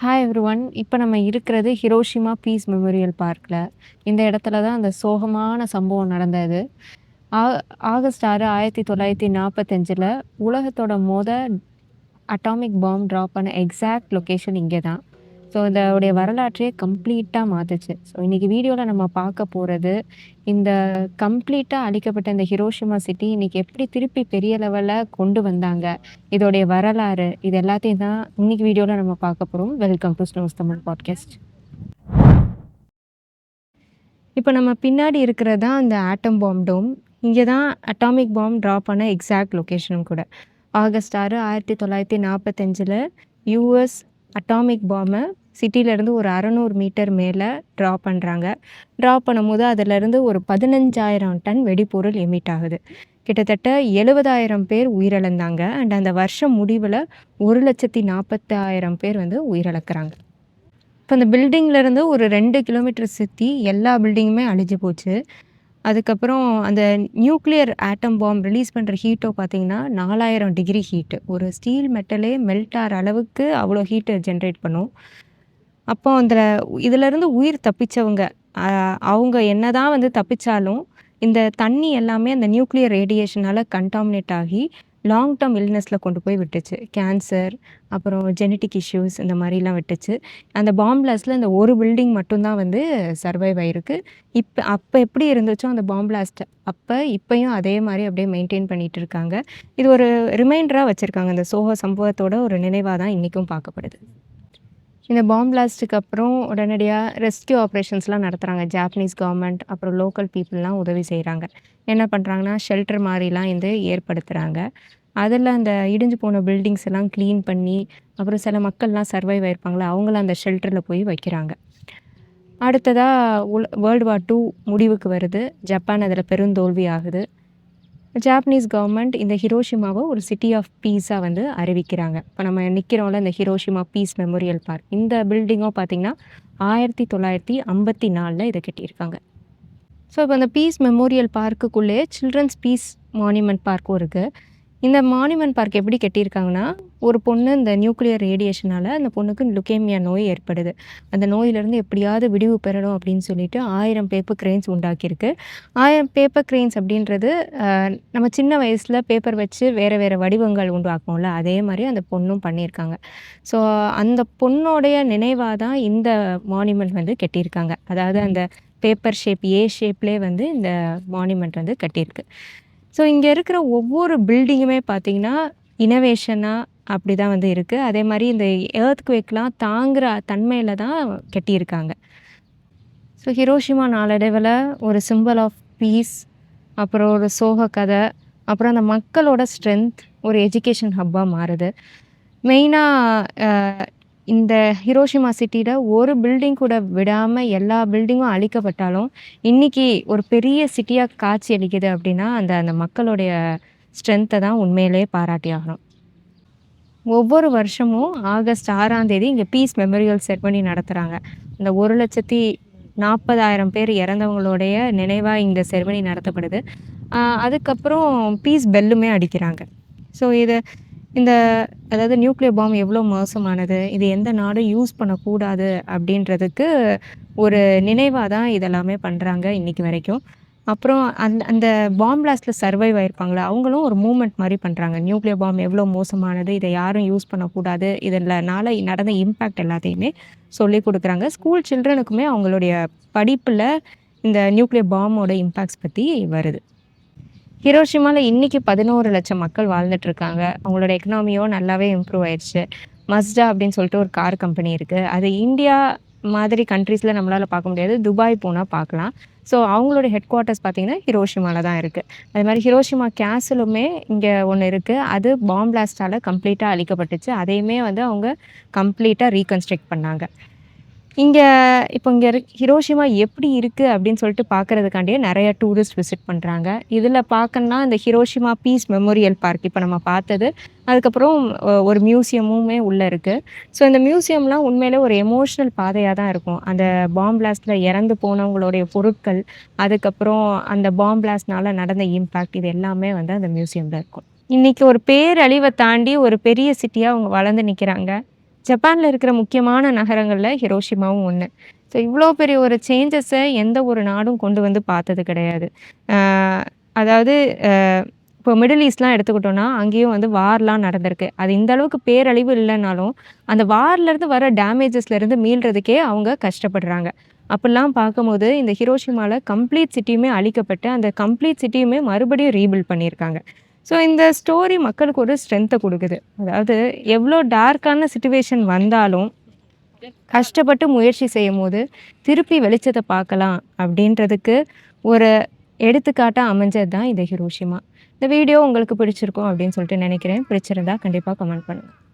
Hi every one இப்போ நம்ம இருக்கிறது ஹிரோஷிமா பீஸ் மெமோரியல் பார்க்கில் இந்த இடத்துல தான் அந்த சோகமான சம்பவம் நடந்தது. ஆ ஆகஸ்ட் ஆறு ஆயிரத்தி தொள்ளாயிரத்தி நாற்பத்தஞ்சில் உலகத்தோட மொத அட்டாமிக் பாம் ட்ராப் பண்ண எக்ஸாக்ட் லொக்கேஷன் இங்கே தான் ஸோ இதோடைய வரலாற்றையே கம்ப்ளீட்டாக மாற்றுச்சு ஸோ இன்றைக்கி வீடியோவில் நம்ம பார்க்க போகிறது இந்த கம்ப்ளீட்டாக அழிக்கப்பட்ட இந்த ஹிரோஷிமா சிட்டி இன்றைக்கி எப்படி திருப்பி பெரிய லெவலில் கொண்டு வந்தாங்க? இதோடைய வரலாறு இது எல்லாத்தையும் தான் இன்றைக்கி வீடியோவில் நம்ம பார்க்க போகிறோம் welcome to snows Tamil podcast இப்போ நம்ம பின்னாடி இருக்கிறது தான் இந்த ஆட்டம் பாம் டோம் இங்கே தான் அட்டாமிக் பாம் ட்ராப் பண்ண எக்ஸாக்ட் லொக்கேஷனும் கூட. ஆகஸ்ட் ஆறு ஆயிரத்தி தொள்ளாயிரத்தி நாற்பத்தஞ்சில் யூஎஸ் அட்டாமிக் பாம்பை சிட்டியிலேருந்து ஒரு அறநூறு மீட்டர் மேலே ட்ரா பண்ணுறாங்க ட்ரா பண்ணும்போது அதிலேருந்து ஒரு பதினஞ்சாயிரம் டன் வெடிப்பொருள் எமிட் ஆகுது. கிட்டத்தட்ட எழுபதாயிரம் பேர் உயிரிழந்தாங்க. அண்ட் அந்த வருஷம் முடிவில் ஒரு லட்சத்தி நாற்பத்தாயிரம் பேர் வந்து உயிரிழக்கிறாங்க. இப்போ அந்த பில்டிங்லேருந்து ஒரு ரெண்டு கிலோமீட்டர் சுற்றி எல்லா பில்டிங்குமே அழிஞ்சு போச்சு. அதுக்கப்புறம் அந்த நியூக்ளியர் ஆட்டம் பாம் ரிலீஸ் பண்ணுற ஹீட்டோ பார்த்தீங்கன்னா நாலாயிரம் டிகிரி ஹீட்டு ஒரு ஸ்டீல் மெட்டலே மெல்ட் ஆகிற அளவுக்கு அவ்வளோ ஹீட்டை ஜென்ரேட் பண்ணும். அப்போ அதில் இதிலேருந்து உயிர் தப்பிச்சவங்க அவங்க என்ன தான் வந்து தப்பிச்சாலும் இந்த தண்ணி எல்லாமே அந்த நியூக்ளியர் ரேடியேஷனால் கண்டாமினேட் ஆகி லாங் டேர்ம் இல்னஸில் கொண்டு போய் விட்டுச்சு. கேன்சர் அப்புறம் ஜெனட்டிக் இஷ்யூஸ் இந்த மாதிரிலாம் விட்டுச்சு. அந்த பாம்பிளாஸ்டில் இந்த ஒரு பில்டிங் மட்டும்தான் வந்து சர்வைவ் ஆகிருக்கு இப்போ அப்போ எப்படி இருந்துச்சோ அந்த பாம்பிளாஸ்ட் அப்போ இப்போயும் அதே மாதிரி அப்படியே மெயின்டைன் பண்ணிகிட்டு இருக்காங்க. இது ஒரு ரிமைண்டராக வச்சுருக்காங்க. அந்த சோக சம்பவத்தோட ஒரு நினைவாக தான் இன்றைக்கும் பார்க்கப்படுது. இந்த பாம் பிளாஸ்ட்டுக்கு அப்புறம் உடனடியாக ரெஸ்கியூ ஆப்ரேஷன்ஸ்லாம் நடத்துகிறாங்க ஜாப்பனீஸ் கவர்மெண்ட் அப்புறம் லோக்கல் பீப்புளெலாம் உதவி செய்கிறாங்க என்ன பண்ணுறாங்கன்னா ஷெல்டர் மாதிரிலாம் வந்து ஏற்படுத்துகிறாங்க அதில் அந்த இடிஞ்சு போன பில்டிங்ஸ் எல்லாம் க்ளீன் பண்ணி அப்புறம் சில மக்கள்லாம் சர்வைவ் ஆயிருப்பாங்களே அவங்கள அந்த ஷெல்டரில் போய் வைக்கிறாங்க. அடுத்ததாக உல வேர்ல்டு வார் டூ முடிவுக்கு வருது. ஜப்பான் அதில் பெருந்தோல்வி ஆகுது. ஜாப்பனீஸ் கவர்மெண்ட் இந்த ஹிரோஷிமாவை ஒரு சிட்டி ஆஃப் பீஸாக வந்து அறிவிக்கிறாங்க. இப்போ நம்ம நிற்கிறோம்ல இந்த ஹிரோஷிமா பீஸ் மெமோரியல் பார்க் இந்த பில்டிங்கும் பார்த்திங்கன்னா ஆயிரத்தி தொள்ளாயிரத்தி ஐம்பத்தி நாலில் இதை கட்டியிருக்காங்க. ஸோ இப்போ அந்த பீஸ் மெமோரியல் பார்க்குக்குள்ளேயே சில்ட்ரன்ஸ் பீஸ் மானுமெண்ட் பார்க்கும் இருக்குது இந்த மானுமெண்ட் பார்க் எப்படி கட்டியிருக்காங்கன்னா ஒரு பொண்ணு இந்த நியூக்ளியர் ரேடியேஷனால் அந்த பொண்ணுக்கு லுக்கேமியா நோய் ஏற்படுது. அந்த நோயிலேருந்து எப்படியாவது விடிவு பெறணும் அப்படின்னு சொல்லிட்டு ஆயிரம் பேப்பர் கிரெயின்ஸ் உண்டாக்கியிருக்கு. ஆயிரம் பேப்பர் கிரெயின்ஸ் அப்படின்றது நம்ம சின்ன வயசில் பேப்பர் வச்சு வேறு வேறு வடிவங்கள் உண்டாக்கும்ல அதே மாதிரி அந்த பொண்ணும் பண்ணியிருக்காங்க. ஸோ அந்த பொண்ணோடைய நினைவாக தான் இந்த மானுமெண்ட் வந்து கட்டியிருக்காங்க. அதாவது அந்த பேப்பர் ஷேப் ஏ ஷேப்லேயே வந்து இந்த மானுமெண்ட் வந்து கட்டியிருக்கு. ஸோ இங்கே இருக்கிற ஒவ்வொரு பில்டிங்குமே பார்த்திங்கன்னா இனோவேஷனாக அப்படி தான் வந்து இருக்குது அதே மாதிரி இந்த ஏர்த் குவேக்லாம் தாங்குகிற தன்மையில் தான் கட்டியிருக்காங்க. ஸோ ஹிரோஷிமா நாளடைவில் ஒரு சிம்பிள் ஆஃப் பீஸ் அப்புறம் ஒரு சோக கதை அப்புறம் அந்த மக்களோட ஸ்ட்ரென்த் ஒரு எஜுகேஷன் ஹப்பாக மாறுது. மெயினாக இந்த ஹிரோஷிமா சிட்டியில் ஒரு பில்டிங் கூட விடாமல் எல்லா பில்டிங்கும் அழிக்கப்பட்டாலும் இன்றைக்கி ஒரு பெரிய சிட்டியாக காட்சி அளிக்குது அப்படின்னா அந்த அந்த மக்களுடைய ஸ்ட்ரென்த்தை தான் உண்மையிலே பாராட்டி ஆகணும். ஒவ்வொரு வருஷமும் ஆகஸ்ட் ஆறாம் தேதி இங்கே பீஸ் மெமோரியல் செரமனி நடத்துகிறாங்க இந்த ஒரு லட்சத்தி நாற்பதாயிரம் பேர் இறந்தவங்களுடைய நினைவாக இந்த செரமனி நடத்தப்படுது. அதுக்கப்புறம் பீஸ் பெல்லுமே அடிக்கிறாங்க. ஸோ இது இந்த அதாவது நியூக்ளியர் பாம் எவ்வளோ மோசமானது இது எந்த நாடும் யூஸ் பண்ணக்கூடாது அப்படின்றதுக்கு ஒரு நினைவாக தான் இதெல்லாமே பண்ணுறாங்க இன்றைக்கி வரைக்கும். அப்புறம் அந்த அந்த பாம் பிளாஸ்டில் சர்வைவ் ஆகிருப்பாங்களே அவங்களும் ஒரு மூமெண்ட் மாதிரி பண்ணுறாங்க நியூக்ளியர் பாம் எவ்வளோ மோசமானது இதை யாரும் யூஸ் பண்ணக்கூடாது இதனால நடந்த இம்பேக்ட் எல்லாத்தையுமே சொல்லி கொடுக்குறாங்க. ஸ்கூல் சில்ட்ரனுக்குமே அவங்களுடைய படிப்பில் இந்த நியூக்ளியர் பாமோட இம்பேக்ட்ஸ் பற்றி வருது. ஹிரோஷிமாவில் இன்றைக்கி பதினோரு லட்சம் மக்கள் வாழ்ந்துட்டுருக்காங்க. அவங்களோட எக்கனாமியோ நல்லாவே இம்ப்ரூவ் ஆயிடுச்சு. மஸ்டா அப்படின்னு சொல்லிட்டு ஒரு கார் கம்பெனி இருக்குது அது இந்தியா மாதிரி கண்ட்ரீஸில் நம்மளால் பார்க்க முடியாது. துபாய் போனால் பார்க்கலாம். ஸோ அவங்களோட ஹெட் குவார்ட்டர்ஸ் பார்த்திங்கன்னா ஹிரோஷிமாவில் தான் இருக்குது அது மாதிரி ஹிரோஷிமா கேசலுமே இங்கே ஒன்று இருக்குது அது பாம்பிளாஸ்டால் கம்ப்ளீட்டாக அழிக்கப்பட்டுச்சு. அதையுமே வந்து அவங்க கம்ப்ளீட்டாக ரீகன்ஸ்ட்ரக்ட் பண்ணாங்க. இங்கே இப்போ இங்கே ஹிரோஷிமா எப்படி இருக்குது அப்படின்னு சொல்லிட்டு பார்க்குறதுக்காண்டியே நிறைய டூரிஸ்ட் விசிட் பண்ணுறாங்க இதில் பார்க்கணுன்னா இந்த ஹிரோஷிமா பீஸ் மெமோரியல் பார்க் இப்போ நம்ம பார்த்தது. அதுக்கப்புறம் ஒரு மியூசியமுமே உள்ளே இருக்குது ஸோ இந்த மியூசியம்லாம் உண்மையிலே ஒரு எமோஷ்னல் பாதையாக தான் இருக்கும். அந்த பாம் பிளாஸ்டில் இறந்து போனவங்களுடைய பொருட்கள் அதுக்கப்புறம் அந்த பாம்பிளாஸ்டினால் நடந்த இம்பேக்ட் இது எல்லாமே வந்து அந்த மியூசியமில் இருக்கும். இன்றைக்கி ஒரு பேரழிவை தாண்டி ஒரு பெரிய சிட்டியாக அவங்க வளர்ந்து நிற்கிறாங்க ஜப்பானில் இருக்கிற முக்கியமான நகரங்களில் ஹிரோஷிமாவும் ஒன்று ஸோ இவ்வளோ பெரிய ஒரு சேஞ்சஸை எந்த ஒரு நாடும் கொண்டு வந்து பார்த்தது கிடையாது. அதாவது இப்போ மிடில் ஈஸ்ட்லாம் எடுத்துக்கிட்டோம்னா, அங்கேயும் வந்து வார்லாம் நடந்திருக்கு. அது இந்த அளவுக்கு பேரழிவு இல்லைனாலும் அந்த வார்லேருந்து வர டேமேஜஸ்லேருந்து மீள்றதுக்கே அவங்க கஷ்டப்படுறாங்க. அப்படிலாம் பார்க்கும்போது, இந்த ஹிரோஷிமாவில் கம்ப்ளீட் சிட்டியுமே அழிக்கப்பட்டு, அந்த கம்ப்ளீட் சிட்டியுமே மறுபடியும் ரீபில்ட் பண்ணியிருக்காங்க. ஸோ இந்த ஸ்டோரி மக்களுக்கு ஒரு ஸ்ட்ரென்த்தை கொடுக்குது அதாவது எவ்வளோ டார்க்கான சுச்சுவேஷன் வந்தாலும், கஷ்டப்பட்டு முயற்சி செய்யும்போது, திருப்பி வெளிச்சத்தை பார்க்கலாம் அப்படின்றதுக்கு ஒரு எடுத்துக்காட்டாக அமைஞ்சது தான் இந்த ஹிரோஷிமா. இந்த வீடியோ உங்களுக்கு பிடிச்சிருக்கும் அப்படின்னு சொல்லிட்டு நினைக்கிறேன். பிடிச்சிருந்தா கண்டிப்பாக கமெண்ட் பண்ணுங்கள்